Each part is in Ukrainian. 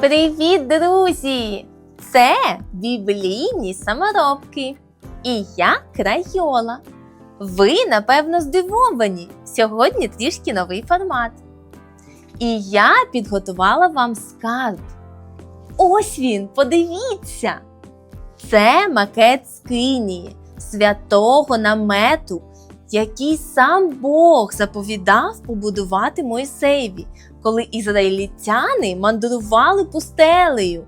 Привіт, друзі! Це біблійні саморобки. І я Крайола. Ви, напевно, здивовані. Сьогодні трішки новий формат. І я підготувала вам скарб. Ось він, подивіться! Це макет скинії, святого намету, який сам Бог заповідав побудувати Мойсеєві, коли ізраїльтяни мандрували пустелею.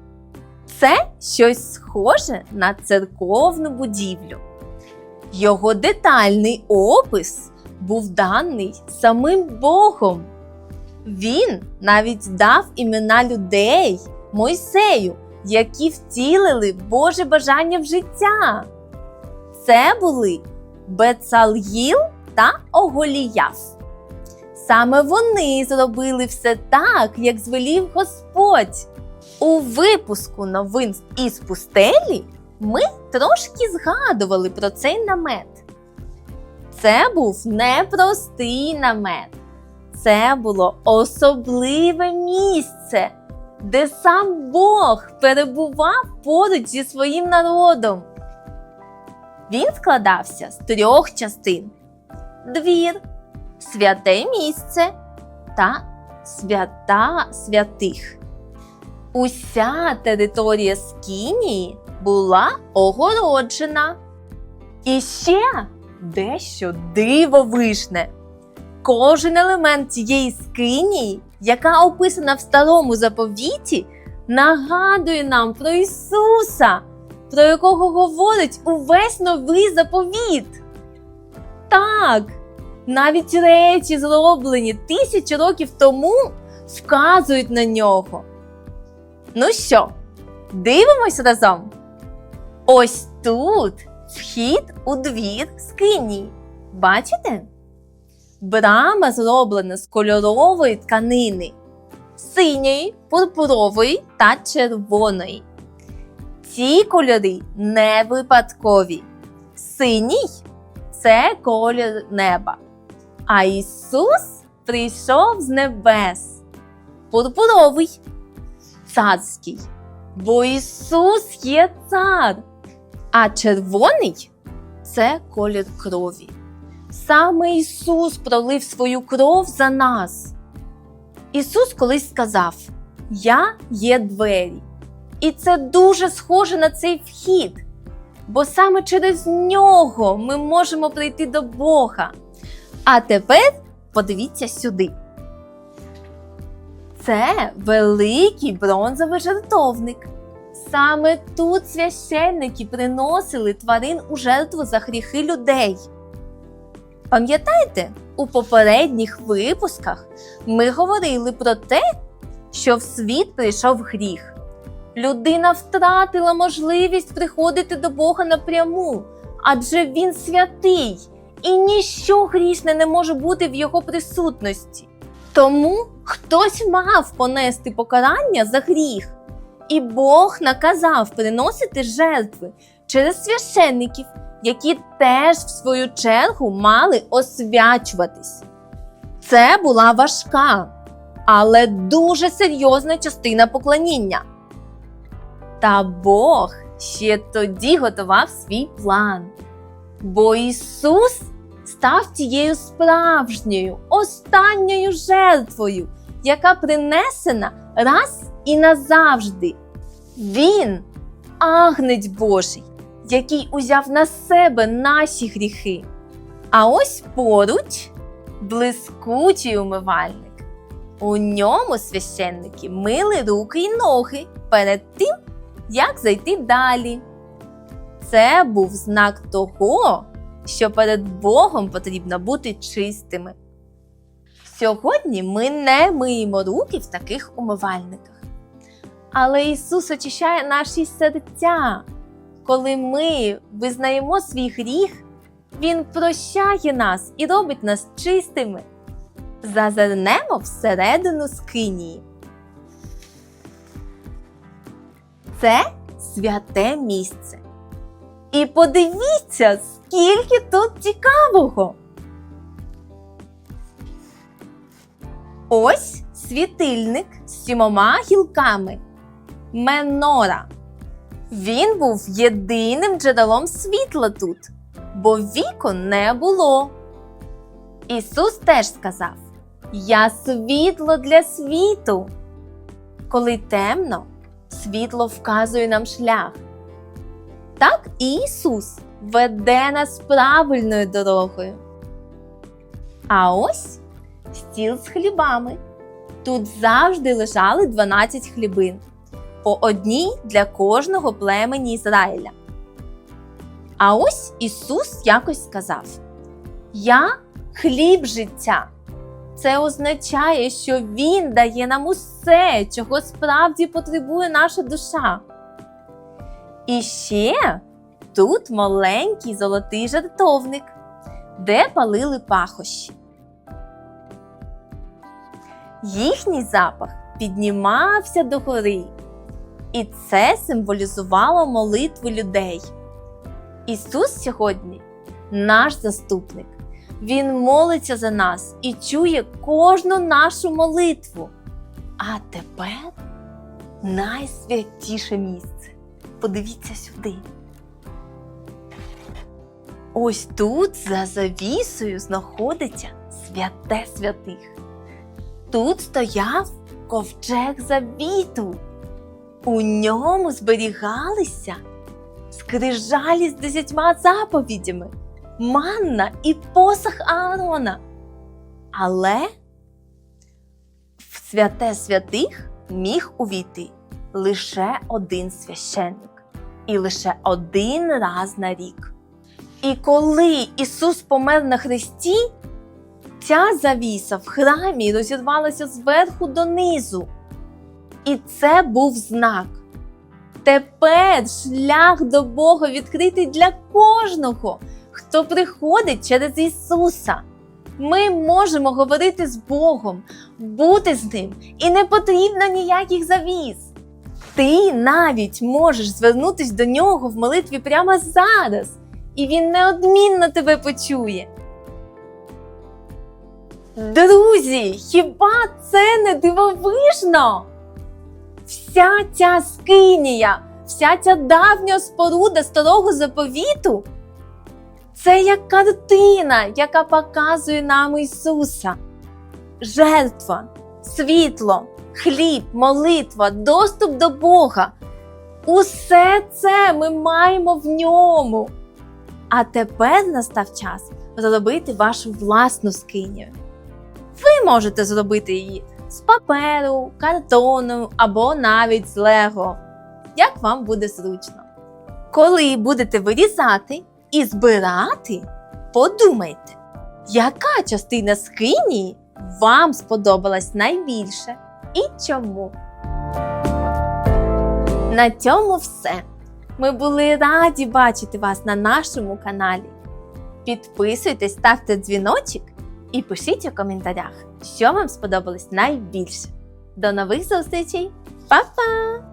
Це щось схоже на церковну будівлю. Його детальний опис був даний самим Богом. Він навіть дав імена людей Мойсею, які втілили Боже бажання в життя. Це були Бецалгіл та Оголіяф. Саме вони зробили все так, як звелів Господь. У випуску новин із пустелі ми трошки згадували про цей намет. Це був непростий намет. Це було особливе місце, де сам Бог перебував поруч зі своїм народом. Він складався з трьох частин: двір, святе місце та свята святих. Уся територія Скінії була огороджена. І ще дещо дивовижне. Кожен елемент цієї скинії, яка описана в старому заповіті, нагадує нам про Ісуса, про якого говорить увесь новий заповіт. Так, навіть речі, зроблені тисячі років тому, вказують на нього. Ну що, дивимось разом? Ось тут вхід у двір скині. Бачите? Брама зроблена з кольорової тканини синьої, пурпурової та червоної. Ці кольори не випадкові. Синій це колір неба. А Ісус прийшов з небес. Пурпуровий царський. Бо Ісус є цар. А червоний це колір крові. Саме Ісус пролив свою кров за нас. Ісус колись сказав: Я є двері. І це дуже схоже на цей вхід, бо саме через нього ми можемо прийти до Бога. А тепер подивіться сюди. Це великий бронзовий жертовник. Саме тут священники приносили тварин у жертву за гріхи людей. Пам'ятаєте, у попередніх випусках ми говорили про те, що в світ прийшов гріх. Людина втратила можливість приходити до Бога напряму, адже Він святий, і ніщо грішне не може бути в його присутності. Тому хтось мав понести покарання за гріх, і Бог наказав приносити жертви через священників, які теж, в свою чергу, мали освячуватись. Це була важка, але дуже серйозна частина поклоніння. Та Бог ще тоді готував свій план. Бо Ісус став тією справжньою, останньою жертвою, яка принесена раз і назавжди. Він агнець Божий, який узяв на себе наші гріхи. А ось поруч блискучий умивальник. У ньому священники мили руки й ноги перед тим, як зайти далі. Це був знак того, що перед Богом потрібно бути чистими. Сьогодні ми не миємо руки в таких умивальниках. Але Ісус очищає наші серця. Коли ми визнаємо свій гріх, Він прощає нас і робить нас чистими. Зазирнемо всередину скинії. Це святе місце. І подивіться, скільки тут цікавого. Ось світильник з сімома гілками. Менора. Він був єдиним джерелом світла тут, бо вікон не було. Ісус теж сказав: Я світло для світу. Коли темно, світло вказує нам шлях. Так і Ісус веде нас правильною дорогою. А ось стіл з хлібами. Тут завжди лежали 12 хлібин, по одній для кожного племені Ізраїля. А ось Ісус якось сказав: Я хліб життя. Це означає, що Він дає нам усе, чого справді потребує наша душа. І ще тут маленький золотий жертовник, де палили пахощі. Їхній запах піднімався до гори, і це символізувало молитву людей. Ісус сьогодні наш заступник. Він молиться за нас і чує кожну нашу молитву. А тепер найсвятіше місце. Подивіться сюди. Ось тут за завісою знаходиться святе святих. Тут стояв ковчег завіту. У ньому зберігалися скрижалі з десятьма заповідями, манна і посах Аарона. Але в святе святих міг увійти лише один священник і лише один раз на рік. І коли Ісус помер на хресті, ця завіса в храмі розірвалася зверху донизу. І це був знак. Тепер шлях до Бога відкритий для кожного, хто приходить через Ісуса. Ми можемо говорити з Богом, бути з Ним, і не потрібно ніяких завіс. Ти навіть можеш звернутися до нього в молитві прямо зараз, і він неодмінно тебе почує. Друзі, хіба це не дивовижно? Вся ця скинія, вся ця давня споруда старого заповіту це як картина, яка показує нам Ісуса. Жертва, світло, хліб, молитва, доступ до Бога. Усе це ми маємо в ньому. А тепер настав час зробити вашу власну скинію. Ви можете зробити її з паперу, картону або навіть з лего, як вам буде зручно. Коли будете вирізати і збирати, подумайте, яка частина скинії вам сподобалась найбільше і чому. На цьому все. Ми були раді бачити вас на нашому каналі. Підписуйтесь, ставте дзвіночок і пишіть у коментарях, що вам сподобалось найбільше. До нових зустрічей! Па-па!